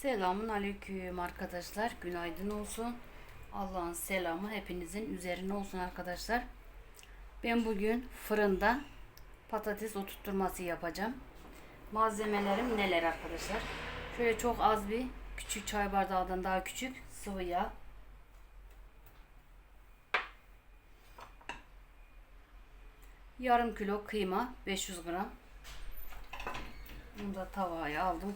Selamun aleyküm arkadaşlar. Günaydın olsun. Allah'ın selamı hepinizin üzerine olsun arkadaşlar. Ben bugün fırında patates oturtturması yapacağım. Malzemelerim neler arkadaşlar? Şöyle çok az bir küçük çay bardağından daha küçük sıvı yağ. Yarım kilo kıyma 500 gram. Bunu da tavaya aldım.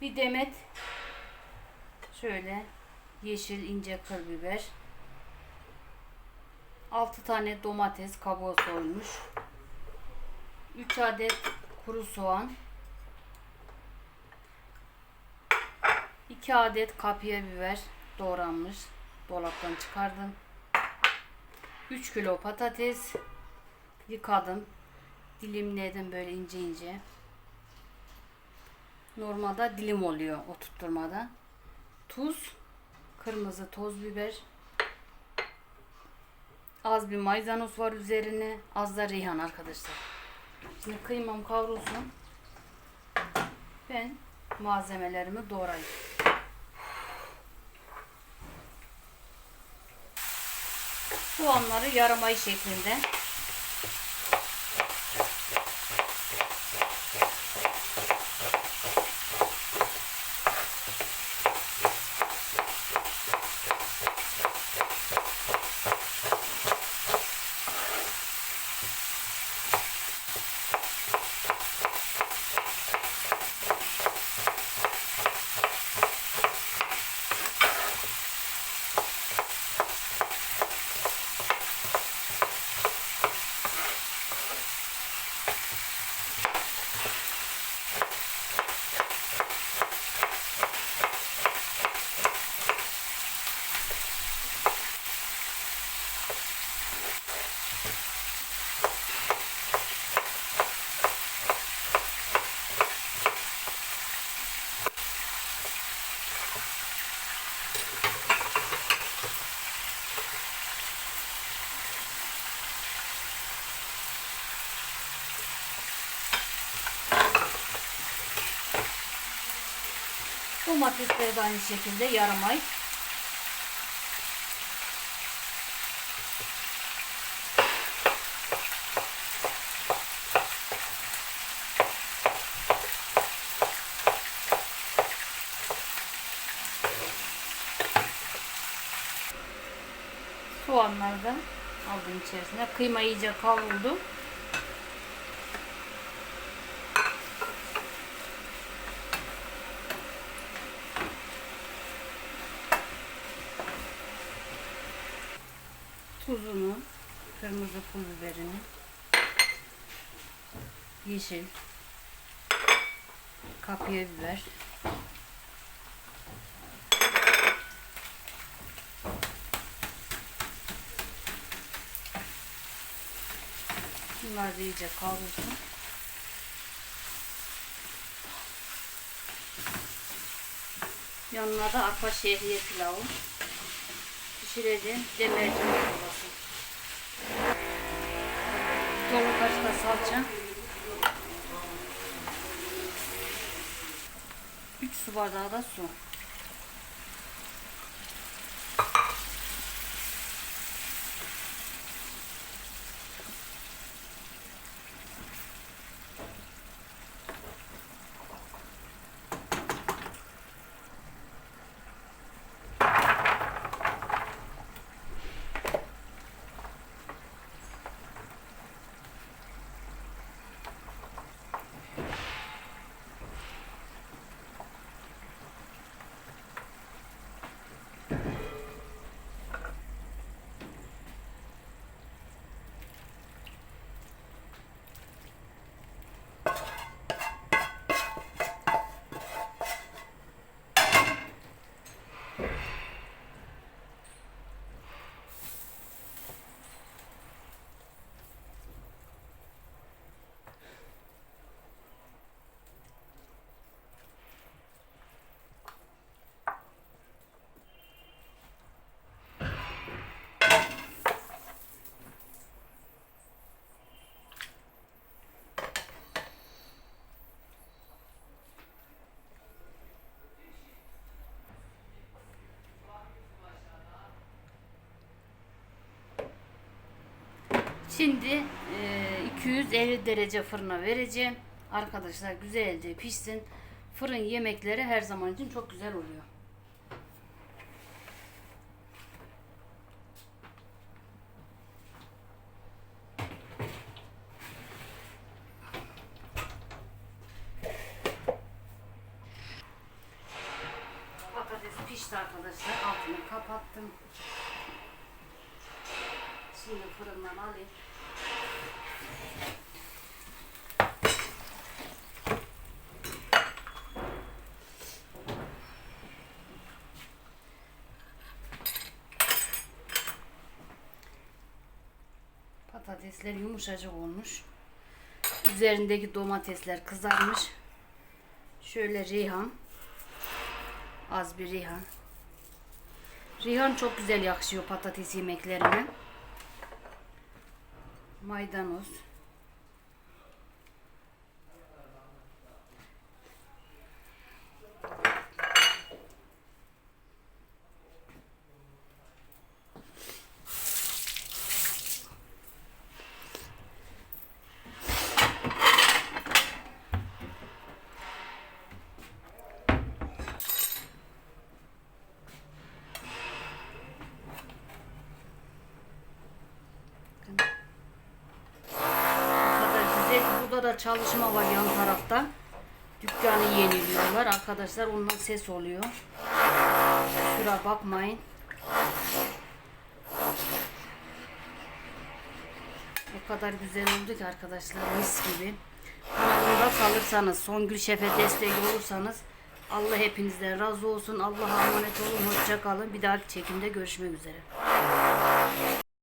Bir demet şöyle yeşil ince kır biber. 6 tane domates kabuğu soyulmuş. 3 adet kuru soğan. 2 adet kapya biber doğranmış. Dolaptan çıkardım. 3 kilo patates yıkadım. Dilimledim böyle ince ince. Normalde dilim oluyor o tutturmada. Tuz, kırmızı toz biber. Az bir maydanoz var üzerine. Az da reyhan arkadaşlar. Şimdi kıymam kavrulsun. Ben malzemelerimi doğrayayım. Soğanları yarım ay şeklinde Domatesleri de aynı şekilde yarım ay. Soğanları da aldım içerisine. Kıyma iyice kavruldu. Tuzunu, kırmızı pul biberini, yeşil, kapya biber, Bunlar da iyice kavrulsun. Yanına da arpa şehriye pilavı pişireceğim demercimek olası. Dolu kaşıkta salça. 3 su bardağı da su. Şimdi e, 250 derece fırına vereceğim. Arkadaşlar güzelce pişsin. Fırın yemekleri her zaman için çok güzel oluyor. Patates pişti arkadaşlar. Altını kapattım. Şimdi fırından alayım. Patatesler yumuşacık olmuş. Üzerindeki domatesler kızarmış. Şöyle rihan. Az bir rihan. Rihan çok güzel yakışıyor patates yemeklerine. Maydanoz. Bu kadar güzel. Burada da çalışma var yan tarafta. Dükkanı yeniliyorlar. Arkadaşlar ondan ses oluyor. Kusura bakmayın. O kadar güzel oldu ki arkadaşlar mis gibi. Kanalımda kalırsanız, Songül Şef'e destek olursanız Allah hepinizden razı olsun. Allah'a emanet olun. Hoşça kalın. Bir dahaki çekimde görüşmek üzere.